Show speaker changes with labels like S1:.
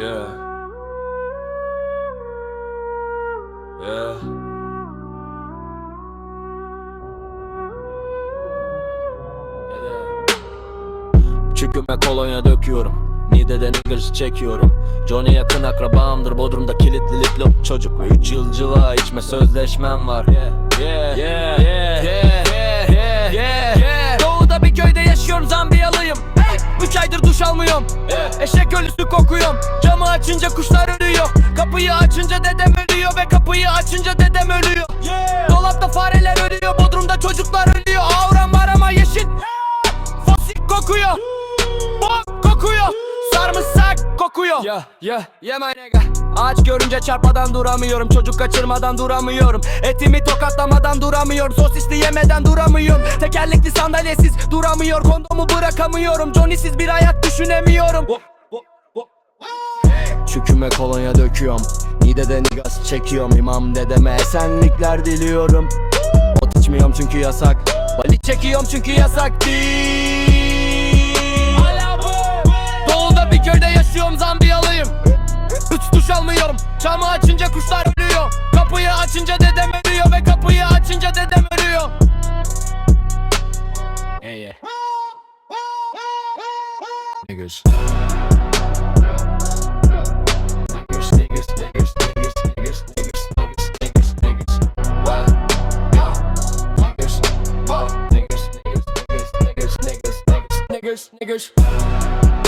S1: Yeah. Yeah. Çüküme kolonya döküyorum. Nide'de nigger çekiyorum. Johnny yakın akrabamdır. Bodrum'da kilitli liplo çocuk. 3 yıl cıva içme sözleşmem var. Yeah Yeah Yeah Yeah Yeah Duş almıyorum. Eşek ölüsü kokuyorum. Camı açınca kuşlar ölüyor. Kapıyı açınca dedem ölüyor Ve kapıyı açınca dedem ölüyor. Dolapta fareler ölüyor Bodrum'da çocuklar ölüyor. Auram var ama yeşil Fosil kokuyor kokuyor Ya ya ya my nigga Ağaç görünce çarpmadan duramıyorum. Çocuk kaçırmadan duramıyorum. Etimi tokatlamadan duramıyorum. Sosisli yemeden duramıyorum. Tekerlekli sandalyesiz duramıyor. Kondomu bırakamıyorum. Johnny'siz bir hayat düşünemiyorum. Çüküme kolonya döküyorum. Nide'de nigas çekiyorum. İmam dedeme esenlikler diliyorum. Ot içmiyorum çünkü yasak. Bali çekiyorum çünkü yasak. Değil ölüyorum Çamı açınca kuşlar ölüyor Kapıyı açınca dedem ölüyor Ve kapıyı açınca dedem ölüyor Yeah yeah Niggas Niggas, niggas.